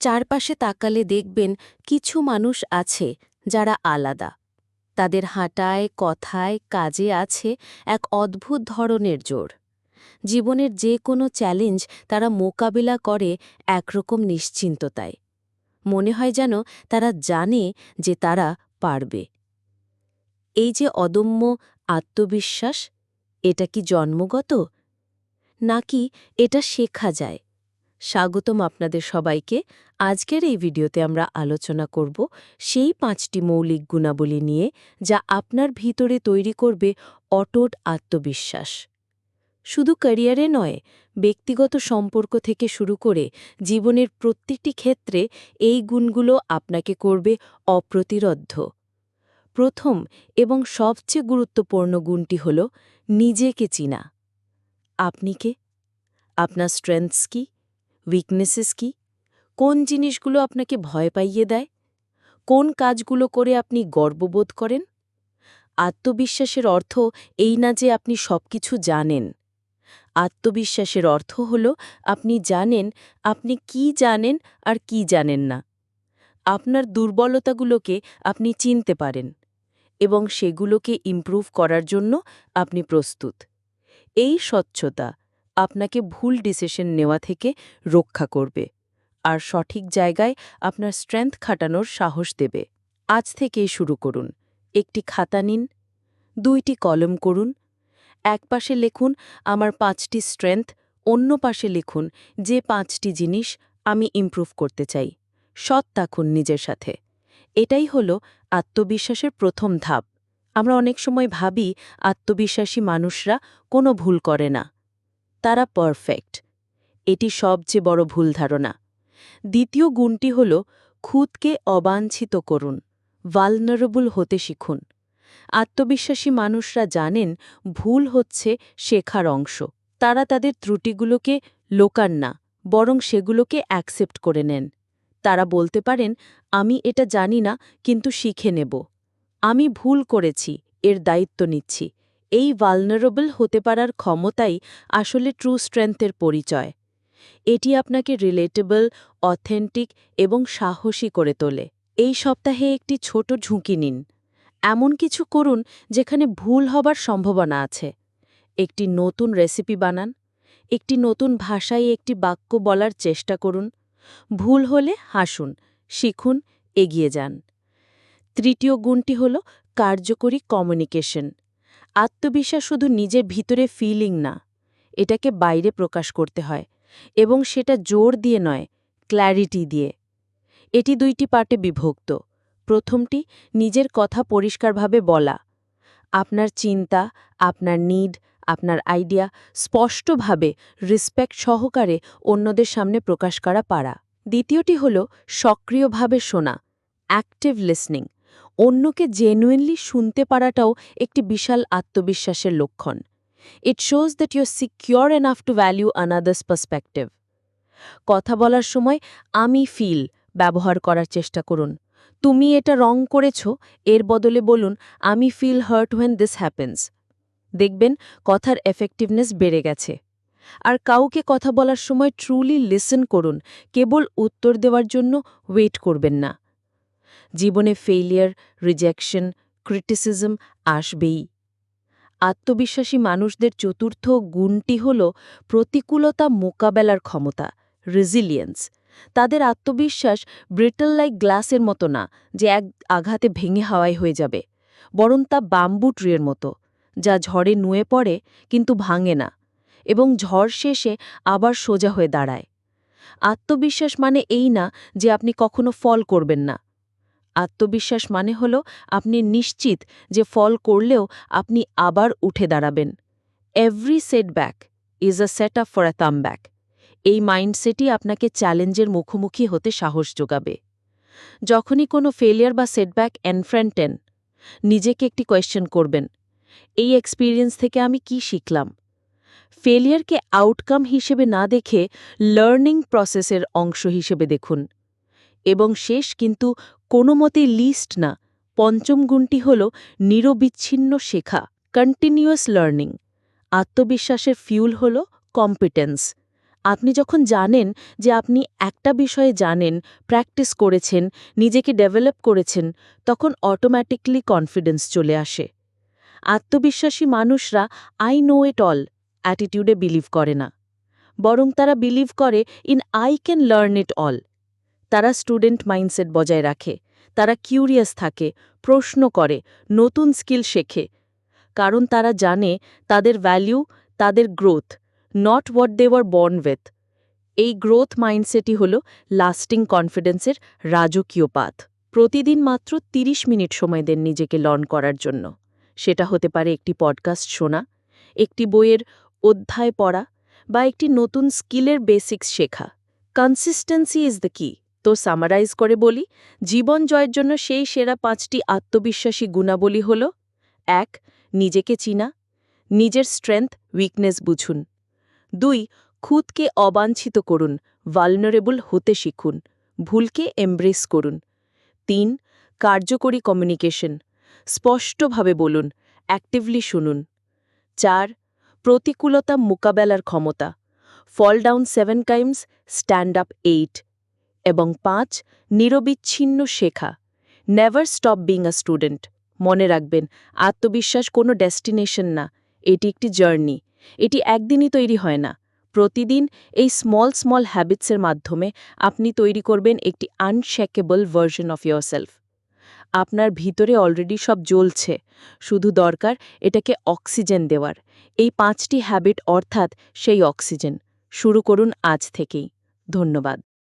চারপাশে তাকালে দেখবেন কিছু মানুষ আছে যারা আলাদা। তাদের হাঁটায়, কথায়, কাজে আছে এক অদ্ভুত ধরনের জোর। জীবনের যে কোনো চ্যালেঞ্জ তারা মোকাবিলা করে একরকম নিশ্চিন্ততায়। মনে হয় যেন তারা জানে যে তারা পারবে। এই যে অদম্য আত্মবিশ্বাস, এটা কি জন্মগত? নাকি এটা শেখা যায়? স্বাগতম আপনাদের সবাইকে। আজকের এই ভিডিওতে আমরা আলোচনা করব সেই পাঁচটি মৌলিক গুণাবলী নিয়ে যা আপনার ভিতরে তৈরি করবে অটট আত্মবিশ্বাস। শুধু ক্যারিয়ারে নয়, ব্যক্তিগত সম্পর্ক থেকে শুরু করে জীবনের প্রত্যেকটি ক্ষেত্রে এই গুণগুলো আপনাকে করবে অপ্রতিরোধ্য। প্রথম এবং সবচেয়ে গুরুত্বপূর্ণ গুণটি হল নিজেকে চিনা। আপনি কে? আপনার স্ট্রেংথস কি? উইকনেসেস কি? কোন জিনিসগুলো আপনাকে ভয় পাইয়ে দেয়? কোন কাজগুলো করে আপনি গর্ববোধ করেন? আত্মবিশ্বাসের অর্থ এই না যে আপনি সবকিছু জানেন। আত্মবিশ্বাসের অর্থ হল আপনি জানেন আপনি কি জানেন আর কি জানেন না। আপনার দুর্বলতাগুলোকে আপনি চিনতে পারেন এবং সেগুলোকে ইমপ্রুভ করার জন্য আপনি প্রস্তুত। এই স্বচ্ছতা আপনাকে ভুল ডিসিশন নেওয়া থেকে রক্ষা করবে। আর সঠিক জায়গায় আপনার স্ট্রেংথ খাটানোর সাহস দেবে। আজ থেকেই শুরু করুন। একটি খাতা নিন, দুইটি কলম করুন, এক পাশে লিখুন, আমার পাঁচটি স্ট্রেংথ অন্য পাশে লিখুন, যে পাঁচটি জিনিস আমি ইমপ্রুভ করতে চাই সৎ থাকুন নিজের সাথে। এটাই হল আত্মবিশ্বাসের প্রথম ধাপ। আমরা অনেক সময় ভাবি, আত্মবিশ্বাসী মানুষরা কোনো ভুল করে না। তারা পারফেক্ট এটি সবচেয়ে বড় ভুল ধারণা। দ্বিতীয় গুণটি হল খুদকে অবাঞ্ছিত করুন ভালনারেবল হতে শিখুন। আত্মবিশ্বাসী মানুষরা জানেন ভুল হচ্ছে শেখার অংশ। তারা তাদের ত্রুটিগুলোকে লোকান না, বরং সেগুলোকে অ্যাকসেপ্ট করে নেন। তারা বলতে পারেন, আমি এটা জানি না, কিন্তু শিখে নেব। আমি ভুল করেছি, এর দায়িত্ব নিচ্ছি। এই ভালনারেবল হতে পারার ক্ষমতাই আসলে ট্রু স্ট্রেংথের পরিচয়। এটি আপনাকে রিলেটেবল অথেন্টিক এবং সাহসী করে তোলে। এই সপ্তাহে একটি ছোট ঝুঁকি নিন। এমন কিছু করুন যেখানে ভুল হবার সম্ভাবনা আছে। একটি নতুন রেসিপি বানান, একটি নতুন ভাষায় একটি বাক্য বলার চেষ্টা করুন, ভুল হলে হাসুন, শিখুন, এগিয়ে যান। তৃতীয় গুণটি হল কার্যকরী কমিউনিকেশন আত্মবিশ্বাস শুধু নিজের ভিতরে ফিলিং না, এটাকে বাইরে প্রকাশ করতে হয় এবং সেটা জোর দিয়ে নয় ক্ল্যারিটি দিয়ে। এটি দুইটি পার্টে বিভক্ত। প্রথমটি, নিজের কথা পরিষ্কারভাবে বলা। আপনার চিন্তা, আপনার নিড আপনার আইডিয়া স্পষ্টভাবে রিসপেক্ট সহকারে অন্যদের সামনে প্রকাশ করা পারা। দ্বিতীয়টি হল সক্রিয়ভাবে শোনা অ্যাক্টিভ লিসনিং অন্যকে জেনুইনলি শুনতে পারাটাও একটি বিশাল আত্মবিশ্বাসের লক্ষণ। It shows that your secure enough to value another's perspective কথা বলার সময়, আমি ফিল ব্যবহার করার চেষ্টা করুন। তুমি এটা রং করেছ, এর বদলে বলুন, আমি feel hurt when this happens দেখবেন, কথার এফেক্টিভনেস বেড়ে গেছে। আর কাউকে কথা বলার সময় ট্রুলি লিসেন করুন। কেবল উত্তর দেওয়ার জন্য ওয়েট করবেন না। জীবনে ফেইলিয়ার রিজেকশন ক্রিটিসিজম আসবেই। আত্মবিশ্বাসী মানুষদের চতুর্থ গুণটি হল প্রতিকূলতা মোকাবেলার ক্ষমতা রেজিলিয়েন্স তাদের আত্মবিশ্বাস ব্রিটল লাইক গ্লাসের মতো না, যে এক আঘাতে ভেঙে হাওয়াই হয়ে যাবে। বরং তা বাম্বু ট্রিয়ের মতো, যা ঝড়ে নুয়ে পড়ে কিন্তু ভাঙে না, এবং ঝড় শেষে আবার সোজা হয়ে দাঁড়ায়। আত্মবিশ্বাস মানে এই না যে আপনি কখনো ফল করবেন না। আত্মবিশ্বাস মানে হল আপনি নিশ্চিত যে ফল করলেও আপনি আবার উঠে দাঁড়াবেন। Every setback is a set up for a back এই মাইন্ডসেটই আপনাকে চ্যালেঞ্জের মুখোমুখি হতে সাহস যোগাবে। যখনই কোনো ফেলিয়ার বা সেটব্যাক এনফ্রেন্টেন নিজেকে একটি কোয়েশ্চেন করবেন, এই এক্সপিরিয়েন্স থেকে আমি কি শিখলাম? ফেলিয়ারকে আউটকাম হিসেবে না দেখে লার্নিং প্রসেসের অংশ হিসেবে দেখুন। এবং শেষ কিন্তু কোনো মতেই লিস্ট না। পঞ্চম গুণটি হল নিরবিচ্ছিন্ন শেখা কন্টিনিউয়াস লার্নিং আত্মবিশ্বাসের ফিউল হল কম্পিটেন্স আপনি যখন জানেন যে আপনি একটা বিষয়ে জানেন প্র্যাকটিস করেছেন, নিজেকে ডেভেলপ করেছেন, তখন অটোম্যাটিকলি কনফিডেন্স চলে আসে। আত্মবিশ্বাসী মানুষরা আই নো এট অল অ্যাটিটিউডে বিলিভ করে না। বরং তারা বিলিভ করে in I can learn it all তারা স্টুডেন্ট মাইন্ডসেট বজায় রাখে, তারা কিউরিয়াস থাকে, প্রশ্ন করে, নতুন স্কিল শেখে। কারণ তারা জানে তাদের ভ্যালিউ তাদের growth, not what they were born with. এই গ্রোথ মাইন্ডসেটই হল লাস্টিং কনফিডেন্সের রাজকীয় পাথ। প্রতিদিন মাত্র ৩০ মিনিট সময় দেন নিজেকে লর্ন করার জন্য। সেটা হতে পারে একটি পডকাস্ট শোনা, একটি বইয়ের অধ্যায় পড়া, বা একটি নতুন স্কিলের বেসিক্স শেখা। কনসিস্টেন্সি ইজ দ্য কি। তো সামারাইজ করে বলি, জীবন জয়ের জন্য সেই সেরা পাঁচটি আত্মবিশ্বাসী গুণাবলী হল, এক, নিজেকে চিনা, নিজের স্ট্রেংথ উইকনেস বুঝুন। দুই, খুদকে অবাঞ্ছিত করুন ভালনারেবল হতে শিখুন, ভুলকে এমব্রেস করুন। তিন, কার্যকরী কমিউনিকেশন স্পষ্টভাবে বলুন অ্যাক্টিভলি শুনুন। চার, প্রতিকূলতা মোকাবেলার ক্ষমতা fall down seven times stand up eight এবং পাঁচ, নিরবিচ্ছিন্ন শেখা। Never stop being a student মনে রাখবেন, আত্মবিশ্বাস কোনো ডেস্টিনেশন না, এটি একটি জার্নি। এটি একদিনই তৈরি হয় না। প্রতিদিন এই স্মল স্মল হ্যাবিটসের মাধ্যমে আপনি তৈরি করবেন একটি আনশেকেবল ভার্জন অফ সেলফ আপনার ভিতরে অলরেডি সব জ্বলছে। শুধু দরকার এটাকে অক্সিজেন দেওয়ার। এই পাঁচটি হ্যাবিট অর্থাৎ সেই অক্সিজেন শুরু করুন আজ থেকেই। ধন্যবাদ।